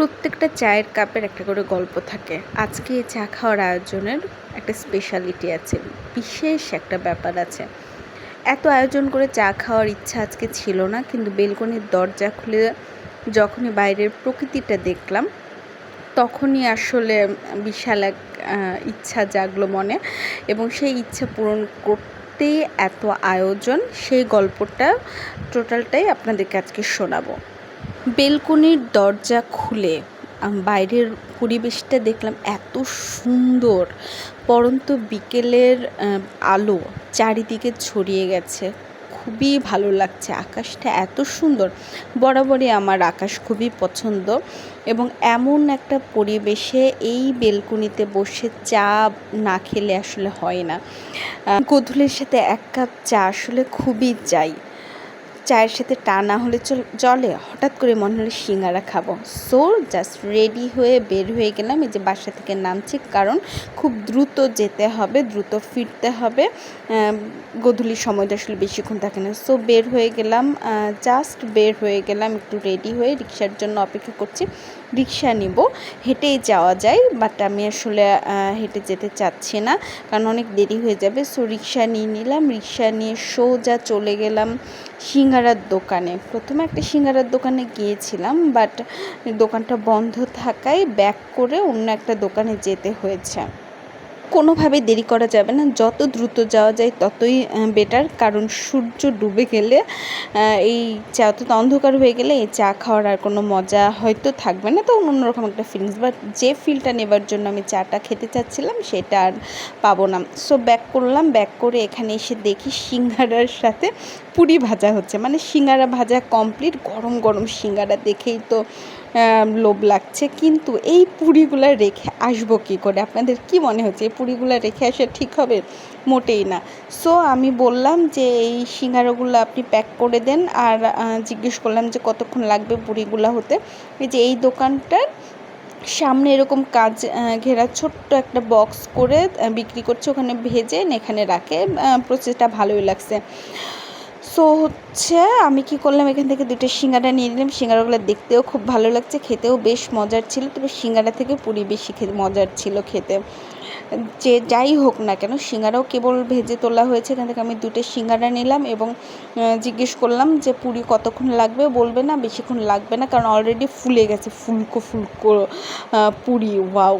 প্রত্যেকটা চায়ের কাপের একটা করে গল্প থাকে। আজকে এই চা খাওয়ার আয়োজনের একটা স্পেশালিটি আছে, বিশেষ একটা ব্যাপার আছে। এত আয়োজন করে চা খাওয়ার ইচ্ছা আজকে ছিল না, কিন্তু বেলকনির দরজা খুলে যখনই বাইরের প্রকৃতিটা দেখলাম, তখনই আসলে বিশাল এক ইচ্ছা জাগলো মনে এবং সেই ইচ্ছা পূরণ করতেই এত আয়োজন, সেই গল্পটা টোটালটাই আপনাদেরকে আজকে শোনাবো। বেলকনির দরজা খুলে বাইরের পরিবেশটা দেখলাম এত সুন্দর। পরন্ত বিকেলের আলো চারিদিকে ছড়িয়ে গেছে। খুবই ভালো লাগছে। আকাশটা এত সুন্দর। বরাবরই আমার আকাশ খুবই পছন্দ এবং এমন একটা পরিবেশে এই বেলকনিতে বসে চা না খেলে আসলে হয় না। আহ, সাথে এক কাপ চা আসলে খুবই চাই চায়ের সাথে টা না হলে চল, জলে। হঠাৎ করে মনে হলো সিঙ্গারা খাব। সো জাস্ট রেডি হয়ে বের হয়ে গেলাম। এই যে বাসা থেকে নামছি, কারণ খুব দ্রুত যেতে হবে, দ্রুত ফিরতে হবে। গধূলির সময়টা আসলে বেশিক্ষণ থাকে না। সো বের হয়ে গেলাম জাস্ট বের হয়ে গেলাম, একটু রেডি হয়ে রিক্সার জন্য অপেক্ষা করছি। রিক্সা নিব। হেঁটেই যাওয়া যায় বাট আমি আসলে হেঁটে যেতে চাচ্ছি না, কারণ অনেক দেরি হয়ে যাবে। সো রিক্সা নিয়ে নিলাম, রিক্সা নিয়ে সোজা চলে গেলাম সিঙ্গারার দোকানে। প্রথমে একটা সিঙ্গারার দোকানে গিয়েছিলাম বাট দোকানটা বন্ধ থাকায় ব্যাক করে অন্য একটা দোকানে যেতে হয়েছে। কোনোভাবে দেরি করা যাবে না। যত দ্রুত যাওয়া যায় ততই বেটার কারণ সূর্য ডুবে গেলে এই চা তো অন্ধকার হয়ে গেলে এই চা খাওয়ার আর কোনো মজা হয়তো থাকবে না। তো অন্যরকম একটা ফিলিংস বাট যে ফিলটা নেবার জন্য আমি চাটা খেতে চাচ্ছিলাম সেটা আর পাবো না। সো ব্যাক করলাম। ব্যাক করে এখানে এসে দেখি সিঙ্গারার সাথে পুরি ভাজা হচ্ছে। মানে সিঙ্গারা ভাজা কমপ্লিট গরম গরম সিঙ্গারা দেখেই তো লোভ লাগছে, কিন্তু এই পুরিগুলো রেখে আসব কী করে? আপনাদের কি মনে হচ্ছে? এই পুরিগুলো রেখে আসা ঠিক হবে? মোটেই না। সো আমি বললাম যে, এই সিঙ্গারাগুলো আপনি প্যাক করে দেন আর জিজ্ঞেস করলাম যে, কতক্ষণ লাগবে পুরিগুলো হতে? এই যে, এই দোকানটার সামনে এরকম কাজ ঘেরা ছোট্ট একটা বক্স করে বিক্রি করছে, ওখানে ভেজে, এখানে রাখে প্রসেসটা ভালোই লাগছে। সো হচ্ছে আমি কি করলাম? এখান থেকে দুটো সিঙ্গারা নিয়ে নিলাম। সিঙ্গারাগুলো দেখতেও খুব ভালো লাগছে, খেতেও বেশ মজার ছিল। তবে সিঙ্গারা থেকে পুরি বেশি খেতে মজার ছিল খেতে। যে যাই হোক না কেন, সিঙ্গারাও কেবল ভেজে তোলা হয়েছে। এখান থেকে আমি দুটো সিঙ্গারা নিলাম এবং জিজ্ঞেস করলাম যে পুরি কতক্ষণ লাগবে? বলবে না, বেশিক্ষণ লাগবে না, কারণ অলরেডি ফুলে গেছে, ফুলকো ফুলকো পুরি, ওয়াও।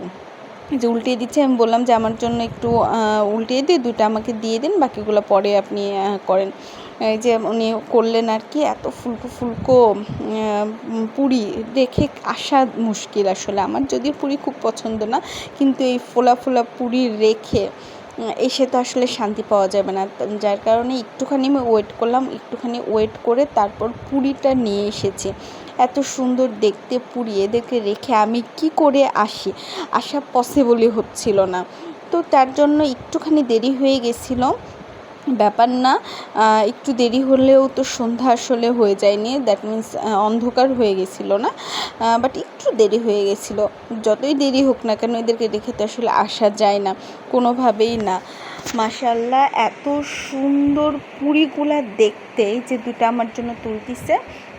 যে উল্টিয়ে দিচ্ছে, আমি বললাম যে আমার জন্য একটু উল্টিয়ে দিয়ে দুটো আমাকে দিয়ে দিন, বাকিগুলো পরে আপনি করেন। এই যে উনি করলেন আর কি, এত ফুলকো ফুলকো পুরি, দেখে আসা মুশকিল আসলে। আমার যদিও পুরি খুব পছন্দ না, কিন্তু এই ফোলা ফোলা পুরি রেখে এসে তো আসলে শান্তি পাওয়া যাবে না। যার কারণে একটুখানি আমি ওয়েট করলাম, একটুখানি ওয়েট করে তারপর পুরিটা নিয়ে এসেছি। এত সুন্দর দেখতে পুরি, এদেরকে রেখে আমি কি করে আসি? আসা পসিবলই হচ্ছিল না। তো তার জন্য একটুখানি দেরি হয়ে গেছিল। ব্যাপার না। একটু দেরি হলেও তো সন্ধ্যা আসলে হয়ে যায়নি দ্যাট মিন্স অন্ধকার হয়ে গেছিল না। বাট একটু দেরি হয়ে গেছিল। যতই দেরি হোক না কেন এদেরকে রেখে তো আসলে আসা যায় না, কোনোভাবেই না। মাশাল্লাহ এত সুন্দর পুরিগুলা দেখতে যে দুটো আমার জন্য তুলতিছে।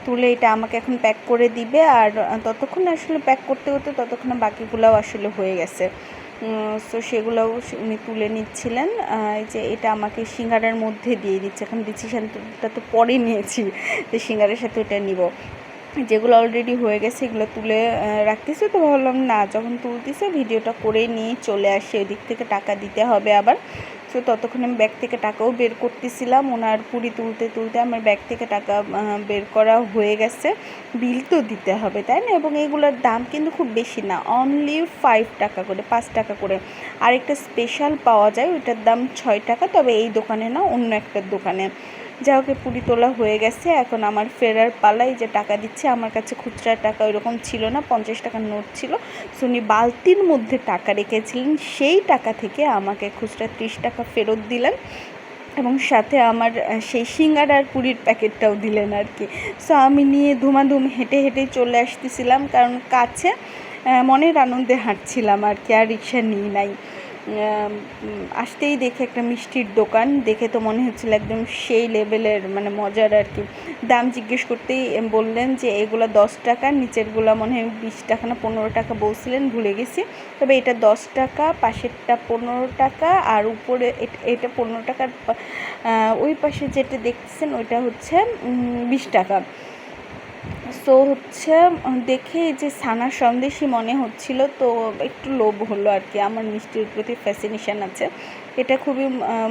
তুলে এটা আমাকে এখন প্যাক করে দিবে আর ততক্ষণ আসলে প্যাক করতে করতে ততক্ষণে বাকিগুলোও আসলে হয়ে গেছে। সো সেগুলোও উনি তুলে নিচ্ছিলেন। যে এটা আমাকে সিঙ্গারার মধ্যে দিয়ে দিচ্ছে। এখন ডিসিশানটা তো পরে নিয়েছি যে সিঙ্গারের সাথে ওটা নিব। যেগুলো অলরেডি হয়ে গেছে এগুলো তুলে রাখতেছে রাখতেছি। তো ভাবলাম, না, যখন তুলতেছে ভিডিওটা করে নিয়ে চলে আসে। ওই দিক থেকে টাকা দিতে হবে আবার। তো ততক্ষণে আমি ব্যাগ থেকে টাকাও বের করতেছিলাম। ওনার পুরি তুলতে তুলতে আমার ব্যাগ থেকে টাকা বের করা হয়ে গেছে। বিল তো দিতে হবে, তাই না? এবং এইগুলোর দাম কিন্তু খুব বেশি না অনলি ফাইভ টাকা করে, পাঁচ টাকা করে। আরেকটা স্পেশাল পাওয়া যায়, ওইটার দাম ছয় টাকা, তবে এই দোকানে না, অন্য একটা দোকানে। যা হোক পুরি তোলা হয়ে গেছে, এখন আমার ফেরার পালাই যে টাকা দিচ্ছে, আমার কাছে খুচরা টাকা ওইরকম ছিল না, পঞ্চাশ টাকার নোট ছিল। সো উনি বালতির মধ্যে টাকা রেখেছিলেন, সেই টাকা থেকে আমাকে খুচরা ত্রিশ টাকা ফেরত দিলেন এবং সাথে আমার সেই সিঙ্গারার পুরীর প্যাকেটটাও দিলেন আর কি। সো আমি নিয়ে ধুমাধুম হেঁটে হেঁটে চলে আসতেছিলাম, কারণ কাছে মনের আনন্দে হাঁটছিলাম আর কি, আর রিক্সা নিই নাই। আসতেই দেখে একটা মিষ্টির দোকান। দেখে তো মনে হচ্ছিল একদম সেই লেভেলের মানে মজার আর কি। দাম জিজ্ঞেস করতেই বললেন যে, এগুলো দশ টাকা, নিচেরগুলো মনে হয় বিশ টাকা না পনেরো টাকা বলছিলেন, ভুলে গেছি। তবে এটা দশ টাকা, পাশেরটা পনেরো টাকা, আর উপরে এট- পনেরো টাকার ওই পাশে যেটা দেখছেন ওইটা হচ্ছে বিশ টাকা। সো হচ্ছে দেখে যে সানার সন্দেশই মনে হচ্ছিল, তো একটু লোভ হলো আর কি। আমার মিষ্টির প্রতি ফ্যাসিনেশান আছে। এটা খুবই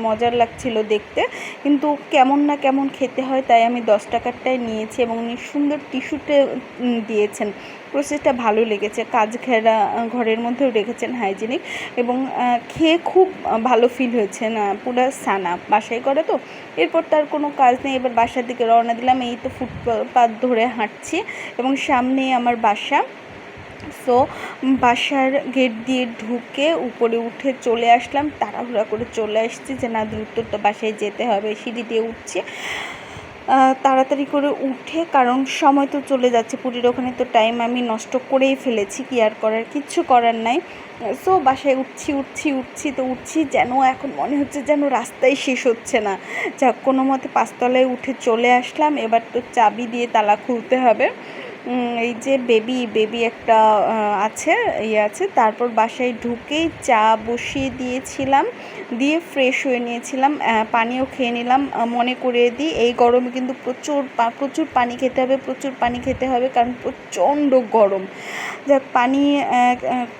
মজার লাগছিল দেখতে। কিন্তু কেমন না কেমন খেতে হয়, তাই আমি দশ টাকারটাই নিয়েছি এবং উনি সুন্দর টিস্যুতে দিয়েছেন। প্রসেসটা ভালো লেগেছে, কাজ ঘেরা ঘরের মধ্যেও রেখেছেন হাইজিনিক এবং খেয়ে খুব ভালো ফিল হয়েছে না পুরো সানা। বাসায় করে তো, এরপর তার কোনো কাজ নেই, এবার বাসার দিকে রওনা দিলাম, এই তো ফুটপাত ধরে হাঁটছি এবং সামনেই আমার বাসা। সো বাসার গেট দিয়ে ঢুকে উপরে উঠে চলে আসলাম, তাড়াহুড়া করে চলে আসছি যে, না, দ্রুত তো বাসায় যেতে হবে, সিঁড়ি দিয়ে উঠছি। তাড়াতাড়ি করে উঠে, কারণ সময় তো চলে যাচ্ছে, পুরীর ওখানে তো টাইম আমি নষ্ট করেই ফেলেছি, কি আর করার, কিচ্ছু করার নাই। সো বাসায় উঠছি উঠছি উঠছি, তো উঠছি, যেন এখন মনে হচ্ছে যেন রাস্তায় শেষ হচ্ছে না। যা কোনো মতে পাঁচতলায় উঠে চলে আসলাম, এবার তো চাবি দিয়ে তালা খুলতে হবে। এই যে বেবি বেবি একটা আছে ইয়ে আছে, তারপর বাসায় ঢুকেই চা বসিয়ে দিয়েছিলাম, দিয়ে ফ্রেশ হয়ে নিয়েছিলাম পানিও খেয়ে নিলাম মনে করিয়ে দিই, এই গরমে কিন্তু প্রচুর প্রচুর পানি খেতে হবে, প্রচুর পানি খেতে হবে, কারণ প্রচণ্ড গরম। যাক, পানি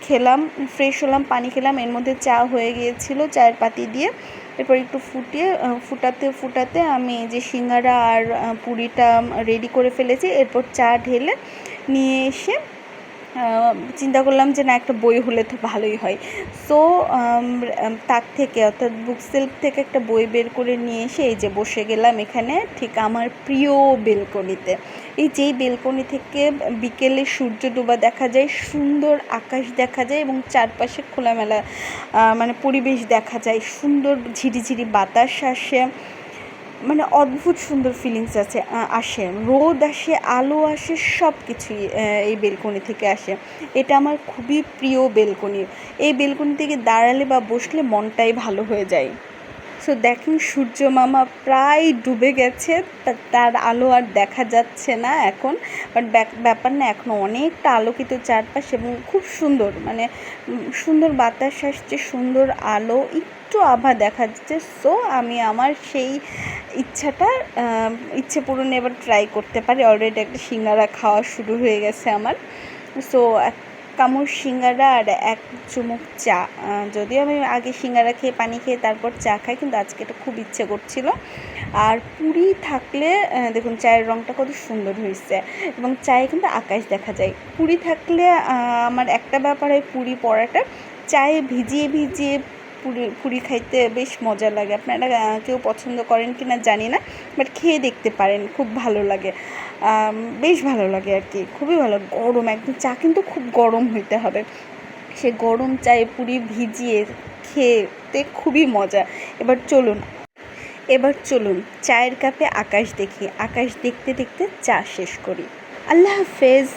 খেলাম ফ্রেশ হলাম, পানি খেলাম, এর মধ্যে চা হয়ে গিয়েছিল, চায়ের পাতি দিয়ে। এরপর একটু ফুটিয়ে ফুটাতে ফুটাতে আমি যে সিঙ্গারা আর পুরিটা রেডি করে ফেলেছি। এরপর চা ঢেলে নিয়ে এসে চিন্তা করলাম যে না, একটা বই হলে তো ভালোই হয়। সো তার থেকে, অর্থাৎ বুক সেলফ থেকে একটা বই বের করে নিয়ে এসে এই যে বসে গেলাম এখানে, ঠিক আমার প্রিয় বেলকনিতে। এই যেই বেলকনি থেকে বিকেলে সূর্য ডোবা দেখা যায়, সুন্দর আকাশ দেখা যায় এবং চারপাশে খোলামেলা মানে পরিবেশ দেখা যায়। সুন্দর ঝিরিঝিরি বাতাস আসে। মানে অদ্ভুত সুন্দর ফিলিংস আছে আসে। রোদ আসে, আলো আসে সব কিছুই এই বেলকনি থেকে আসে। এটা আমার খুবই প্রিয় বেলকনি। এই বেলকনি থেকে দাঁড়ালে বা বসলে মনটাই ভালো হয়ে যায়। সো দেখেন সূর্য মামা প্রায় ডুবে গেছে তার আলো আর দেখা যাচ্ছে না এখন। বাট ব্যাপার না এখনও অনেকটা আলোকিত চারপাশ এবং খুব সুন্দর মানে সুন্দর বাতাস আসছে, সুন্দর আলো, একটু আভা দেখা যাচ্ছে। সো আমি আমার সেই ইচ্ছাটা ইচ্ছে পূরণে এবার ট্রাই করতে পারি। অলরেডি একটা সিঙ্গারা খাওয়া শুরু হয়ে গেছে আমার। সো কামড় সিঙ্গারা আর এক চুমুক চা। যদি যদিও আমি আগে সিঙ্গারা খেয়ে, পানি খেয়ে তারপর চা খাই, কিন্তু আজকে এটা খুব ইচ্ছে করছিল। আর পুরি থাকলে দেখুন, চায়ের রঙটা কত সুন্দর হয়েছে এবং চায়ে কিন্তু আকাশ দেখা যায়। পুরি থাকলে আমার একটা ব্যাপার হয় পুরি পড়াটা চায়ে ভিজিয়ে ভিজিয়ে পুরি পুরি খাইতে বেশ মজা লাগে। আপনারা কেউ পছন্দ করেন কি না জানি না বাট খেয়ে দেখতে পারেন, খুব ভালো লাগে। বেশ ভালো লাগে আর কি, খুবই ভালো। গরম, একদম চা কিন্তু খুব গরম হইতে হবে। সে গরম চায়ে পুরি ভিজিয়ে খেতে খুবই মজা। এবার চলুন এবার চলুন, চায়ের কাপে আকাশ দেখি। আকাশ দেখতে দেখতে চা শেষ করি। আল্লাহ হাফেজ।